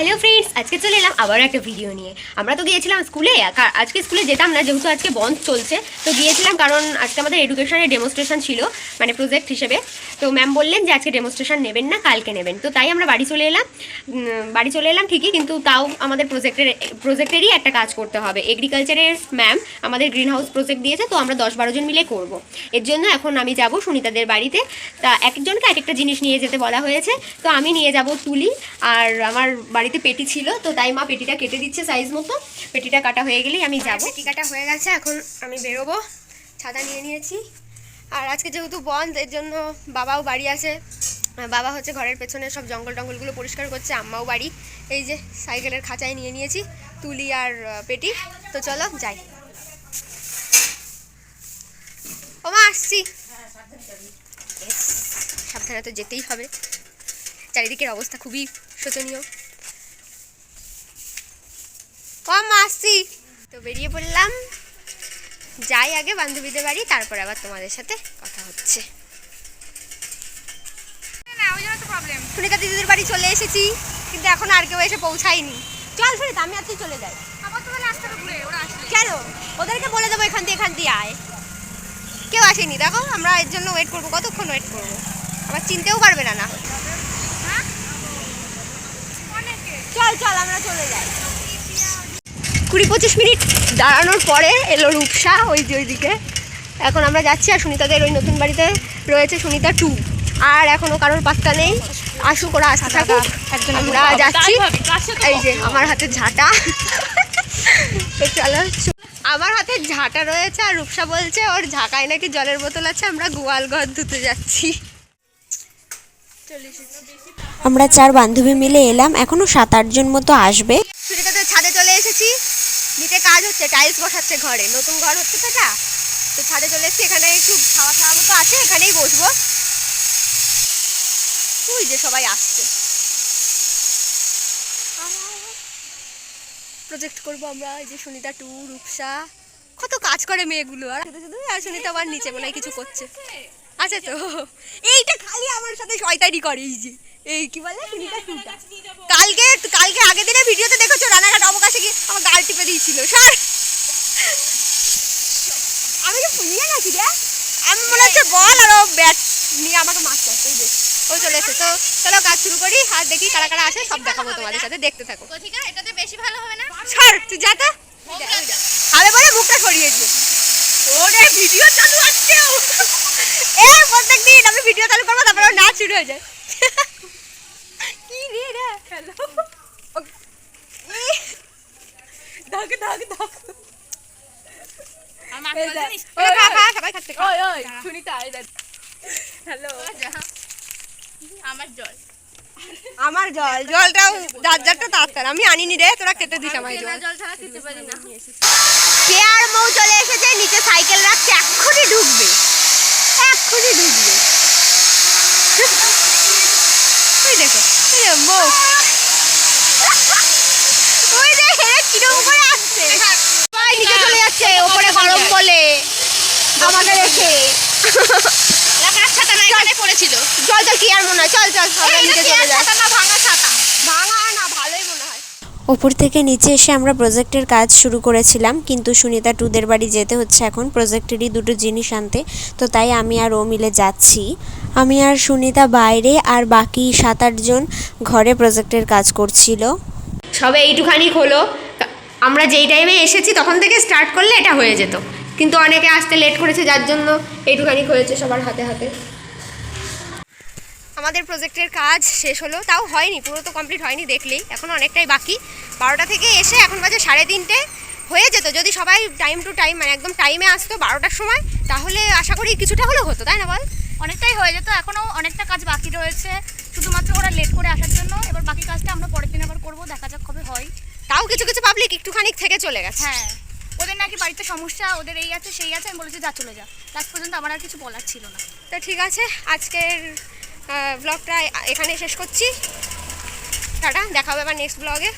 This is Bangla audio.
হ্যালো ফ্রেন্ডস আজকে চলে এলাম আবার একটা ভিডিও নিয়ে। আমরা তো গিয়েছিলাম স্কুলে আজকে স্কুলে যেতাম না, যেহেতু আজকে বন্ধ চলছে, তো গিয়েছিলাম কারণ আজকে আমাদের এডুকেশনের ডেমনস্ট্রেশন ছিল মানে প্রজেক্ট হিসেবে। তো ম্যাম বললেন যে, আজকে ডেমনস্ট্রেশন নেবেন না, কালকে নেবেন। তো তাই আমরা বাড়ি চলে এলাম। বাড়ি চলে এলাম ঠিকই, কিন্তু তাও আমাদের প্রজেক্টের প্রজেক্টেরই একটা কাজ করতে হবে। এগ্রিকালচারের ম্যাম আমাদের গ্রিন হাউস প্রজেক্ট দিয়েছে, তো আমরা দশ বারো জন মিলে করব। এর জন্য এখন আমি যাব সুনিতাদের বাড়িতে। তা এক একজনকে এক একটা জিনিস নিয়ে যেতে বলা হয়েছে, তো আমি নিয়ে যাব তুলি, আর আমার বাড়িতে পেটি ছিল, তো তাই মা পেটিটা কেটে দিচ্ছে সাইজ মতো। পেটিটা কাটা হয়ে গেলেই আমি যাব। পেটি কাটা হয়ে গেছে, এখন আমি বেরোবো। ছাতা নিয়ে নিয়েছি। আর আজকে যেহেতু বন্ধ, এর জন্য বাবাও বাড়ি আছে। বাবা হচ্ছে ঘরের পেছনে সব জঙ্গল টঙ্গলগুলো পরিষ্কার করছে, আম্মাও বাড়ি। এই যে সাইকেলের খাঁচায় নিয়ে নিয়েছি, তুলি আর পেটি। তো চলো, যাই। ওমা আসছি। সাবধানে তো যেতেই হবে। চারিদিকের অবস্থা খুবই শোচনীয়। ও মা আসছি তো বেরিয়ে পড়লাম। যাই আগে বান্ধবীদের বাড়ি তারপর আবার তোমাদের সাথে কথা হচ্ছে। সুনিতা দিদিদের বাড়ি চলে এসেছি কিন্তু এখন আর কেউ এসে পৌঁছায়নি। চল সুনিতা আমি আর তুই চলে যাই। কেন? ওদেরকে বলে দেবো এখান দিয়ে এখান দিয়ে আয়। কেউ আসেনি দেখো আমরা এর জন্য ওয়েট করব কতক্ষণ ওয়েট করব? আবার চিনতেও পারবে না না। হ্যাঁ? চল চল আমরা চলে যাই। কুড়ি পঁচিশ মিনিট দাঁড়ানোর পরে এলো রূপসা ওই যে ওইদিকে। এখন আমরা যাচ্ছি আর সুনিতাদের ওই নতুন বাড়িতে রয়েছে সুনিতা টু। আর এখনও কারোর পাত্তা নেই। আসুক ওরা আসতে থাকুক। আমরা যাচ্ছি। এই যে আমার হাতে ঝাঁটা। তো চলো আমার হাতে ঝাঁটা রয়েছে আর রূপসা বলছে ওর ঝাঁকায় নাকি জলের বোতল আছে? আমরা গোয়াল ঘর ধুতে যাচ্ছি। আমরা চার বান্ধবী মিলে এলাম। এখনও সাত আটজন মতো আসবে। সুনিতাদের ছাদে চলে এসেছি। নিচে কাজ হচ্ছে টাইলস বসাচ্ছে ঘরে, নতুন ঘর হচ্ছে তো তো ছাদে চলে এসেছি, এখানে একটু খাওয়া খাওয়া মতো আছে, এখানেই বসবো। ওই যে সবাই আসছে। প্রজেক্ট করব আমরা, এই যে সুনিতা টু, রূপসা। কত কাজ করে মেয়েগুলো, আর শুধু আর সুনিতা আবার নিচে, মনে কিছু করছে। আছে তো, এইটা খালি আমার সাথে শয়তানি করে, এই যে, এই কি বলে, সুনিতা টুটা কালকে কালকে আগের দিনে ভিডিওতে দেখেছ গাল টিপে দিয়েছিল সর। আমি ফুলিয়ে রে। আমি মনে হচ্ছে বল আর ও ব্যাট নিয়ে আমাকে মারতে আসছে এই যে। ও চলে এসে তো চলো কাজ শুরু করি আর দেখি কারা কারা আসে সব দেখাবো তোমাদের সাথে দেখতে থাকো। কথিকা এটাতে বেশি ভালো হবে না? সর তুই যা তো। হবে বলে মুখটা সরিয়েছে ওরে ভিডিও চালু আছে এ প্রত্যেক দিন আমি ভিডিও চালু করব তারপরে নাচ শুরু হয়ে যায়। কি রে রে হ্যালো দাগ দাগ দাগ আমার এই দেখ। ওরা খা, খা, সবাই খাচ্ছে খা। সুনিতা এই দেখ হ্যালো আমার জল আমার জল জলটাও তার তার আমি আনিনি রে তোরা খেতে দিস আমার জল না পেয়ার মৌ চলে এসেছে নিচে সাইকেল রাখছে এক্ষুনি ঢুকবে এক্ষুনি ঢুকবে দেখো মৌ ওই যে হেরে আসছে। সবাই নিচে চলে যাচ্ছে ওপরে গরম বলে। আমাকে রেখে লাগার ছাতা? না এখানে পড়েছিল। চল চল কি আর মনে হয়? চল চল সবাই নিচে চলে যায় ভাঙা ছাতা? ভাঙা না ভালোই মনে হয়। ওপর থেকে নিচে এসে আমরা প্রজেক্টের কাজ শুরু করেছিলাম কিন্তু সুনিতা টুদের বাড়ি যেতে হচ্ছে এখন প্রজেক্টেরই দুটো জিনিস আনতে। তো তাই আমি আর ও মিলে যাচ্ছি। আমি আর সুনিতা বাইরে আর বাকি সাত আটজন ঘরে প্রজেক্টের কাজ করছিল। সবে এইটুখানি হলো আমরা যেই টাইমে এসেছি, তখন থেকে স্টার্ট করলে এটা হয়ে যেত। কিন্তু অনেকে আসতে লেট করেছে, যার জন্য এইটুখানি হয়েছে সবার হাতে হাতে। আমাদের প্রজেক্টের কাজ শেষ হলো। তাও হয়নি, পুরো তো কমপ্লিট হয়নি দেখলেই। এখন অনেকটাই বাকি। বারোটা থেকে এসে এখন বাজে সাড়ে তিনটে। হয়ে যেত, যদি সবাই টাইম টু টাইম মানে একদম টাইমে আসতো বারোটার সময়, তাহলে আশা করি কিছুটা হলেও হতো, তাই না বল? অনেকটাই হয়ে যেত, এখনও অনেকটা কাজ বাকি রয়েছে। শুধুমাত্র ওরা লেট করে আসার জন্য। এবার বাকি কাজটা আমরা পরের দিন আবার করব, দেখা যাক কবে হয়। তাও কিছু কিছু পাবলিক একটুখানি থেকে চলে গেছে। হ্যাঁ ওদের নাকি বাড়িতে সমস্যা ওদের এই আছে সেই আছে আমি বলেছি যা চলে যা। লাস্ট পর্যন্ত আমার আর কিছু বলার ছিল না। তো ঠিক আছে আজকের ব্লগটা এখানে শেষ করছি। টাটা দেখা হবে আবার নেক্সট ব্লগে